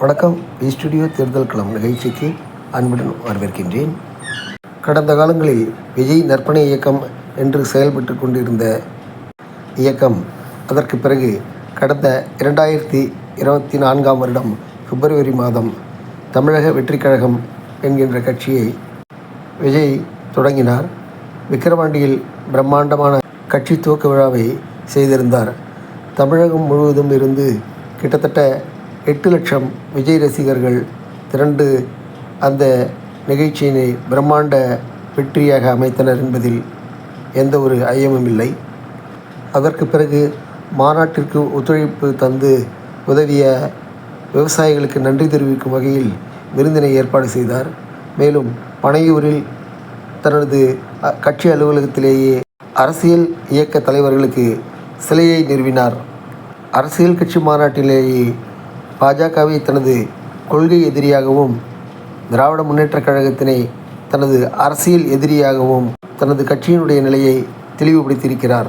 வணக்கம். We studio தேர்தல் களம் நிகழ்ச்சிக்கு அன்புடன் வரவேற்கின்றேன். கடந்த காலங்களில் விஜய் நற்பணி இயக்கம் என்று செயல்பட்டு கொண்டிருந்த இயக்கம் அதற்கு பிறகு கடந்த இரண்டாயிரத்தி இருபத்தி நான்காம் வருடம் பிப்ரவரி மாதம் தமிழக வெற்றிக் கழகம் என்கின்ற கட்சியை விஜய் தொடங்கினார். விக்கிரவாண்டியில் பிரம்மாண்டமான கட்சி துவக்க விழாவை செய்திருந்தார். தமிழகம் முழுவதும் இருந்து கிட்டத்தட்ட எட்டு லட்சம் விஜய் ரசிகர்கள் திரண்டு அந்த நிகழ்ச்சியினை பிரம்மாண்ட வெற்றியாக அமைத்தனர் என்பதில் எந்த ஒரு ஐயமும் இல்லை. அதற்கு பிறகு மாநாட்டிற்கு ஒத்துழைப்பு தந்து உதவிய விவசாயிகளுக்கு நன்றி தெரிவிக்கும் வகையில் விருந்தினை ஏற்பாடு செய்தார். மேலும் பனையூரில் தனது கட்சி அலுவலகத்திலேயே அரசியல் இயக்க தலைவர்களுக்கு சிலையை நிறுவினார். அரசியல் கட்சி மாநாட்டிலேயே பாஜகவை தனது கொள்கை எதிரியாகவும் திராவிட முன்னேற்றக் கழகத்தினை தனது அரசியல் எதிரியாகவும் தனது கட்சியினுடைய நிலையை தெளிவுபடுத்தியிருக்கிறார்.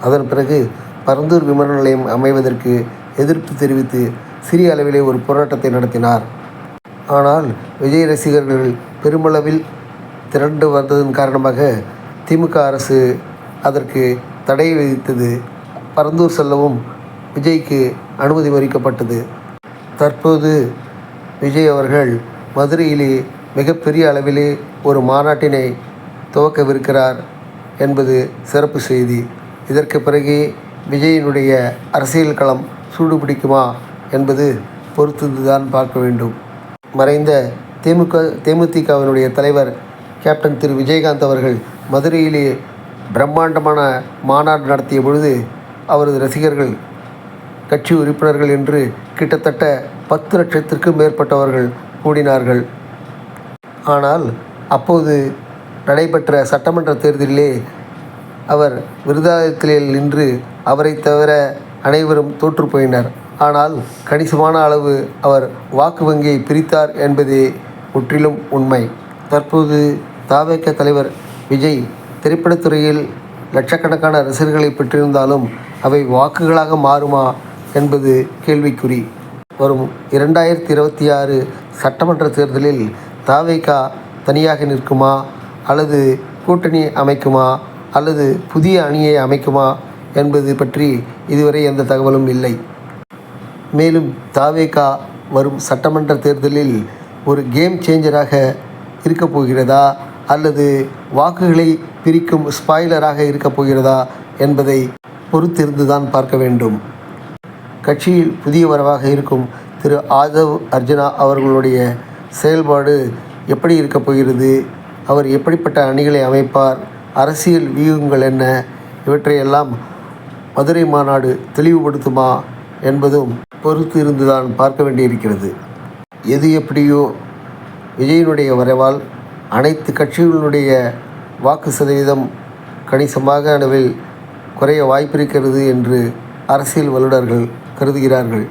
அதன் பிறகு பரந்தூர் விமான நிலையம் அமைவதற்கு எதிர்ப்பு தெரிவித்து சிறிய அளவிலே ஒரு போராட்டத்தை நடத்தினார். ஆனால் விஜய் ரசிகர்கள் பெருமளவில் திரண்டு வந்ததன் காரணமாக திமுக அரசு அதற்கு தடை விதித்தது. பரந்தூர் செல்லவும் விஜய்க்கு அனுமதி மறிக்கப்பட்டது. தற்போது விஜய் அவர்கள் மதுரையிலே மிகப்பெரிய அளவிலே ஒரு மாநாட்டினை துவக்கவிருக்கிறார் என்பது சிறப்பு செய்தி. இதற்கு பிறகே விஜயினுடைய அரசியல் களம் சூடுபிடிக்குமா என்பது பொறுத்து தான் பார்க்க வேண்டும். மறைந்த திமுக தேமுதிகவினுடைய தலைவர் கேப்டன் திரு விஜயகாந்த் அவர்கள் மதுரையிலே பிரம்மாண்டமான மாநாடு நடத்திய பொழுது அவரது ரசிகர்கள் கட்சி உறுப்பினர்கள் என்று கிட்டத்தட்ட பத்து லட்சத்திற்கும் மேற்பட்டவர்கள் கூடினார்கள். ஆனால் அப்போது நடைபெற்ற சட்டமன்ற தேர்தலிலே அவர் விருதாலயத்திலே நின்று அவரை தவிர அனைவரும் தோற்றுப்போயினர் ஆனால் கணிசமான அளவு அவர் வாக்கு வங்கியை பிரித்தார் என்பதே முற்றிலும் உண்மை. தற்போது தாவேக்க தலைவர் விஜய் திரைப்படத்துறையில் லட்சக்கணக்கான ரசிகர்களை பெற்றிருந்தாலும் அவை வாக்குகளாக மாறுமா என்பது கேள்விக்குறி. வரும் இரண்டாயிரத்தி இருபத்தி ஆறு சட்டமன்ற தேர்தலில் தாவேகா தனியாக நிற்குமா? அல்லது கூட்டணி அமைக்குமா? அல்லது புதிய அணியை அமைக்குமா? என்பது பற்றி இதுவரை எந்த தகவலும் இல்லை. மேலும் தாவேகா வரும் சட்டமன்ற தேர்தலில் ஒரு கேம் சேஞ்சராக இருக்கப் போகிறதா? அல்லது வாக்குகளை பிரிக்கும் ஸ்பாய்லராக இருக்கப் போகிறதா? என்பதை பொறுத்திருந்து தான் பார்க்க வேண்டும். கட்சியில் புதிய வரவாக இருக்கும் திரு ஆதவ் அர்ஜுனா அவர்களுடைய செயல்பாடு எப்படி இருக்கப் போகிறது? அவர் எப்படிப்பட்ட அணிகளை அமைப்பார்? அரசியல் வியூகங்கள் என்ன? இவற்றையெல்லாம் மதுரை மாநாடு தெளிவுபடுத்துமா என்பதும் பொறுத்து இருந்துதான் பார்க்க வேண்டியிருக்கிறது. எது எப்படியோ விஜயனுடைய வரவால் அனைத்து கட்சிகளுடைய வாக்கு சதவீதம் கணிசமாக அளவில் குறைய வாய்ப்பிருக்கிறது என்று அரசியல் வல்லுநர்கள் கருதுகிறார்கள்.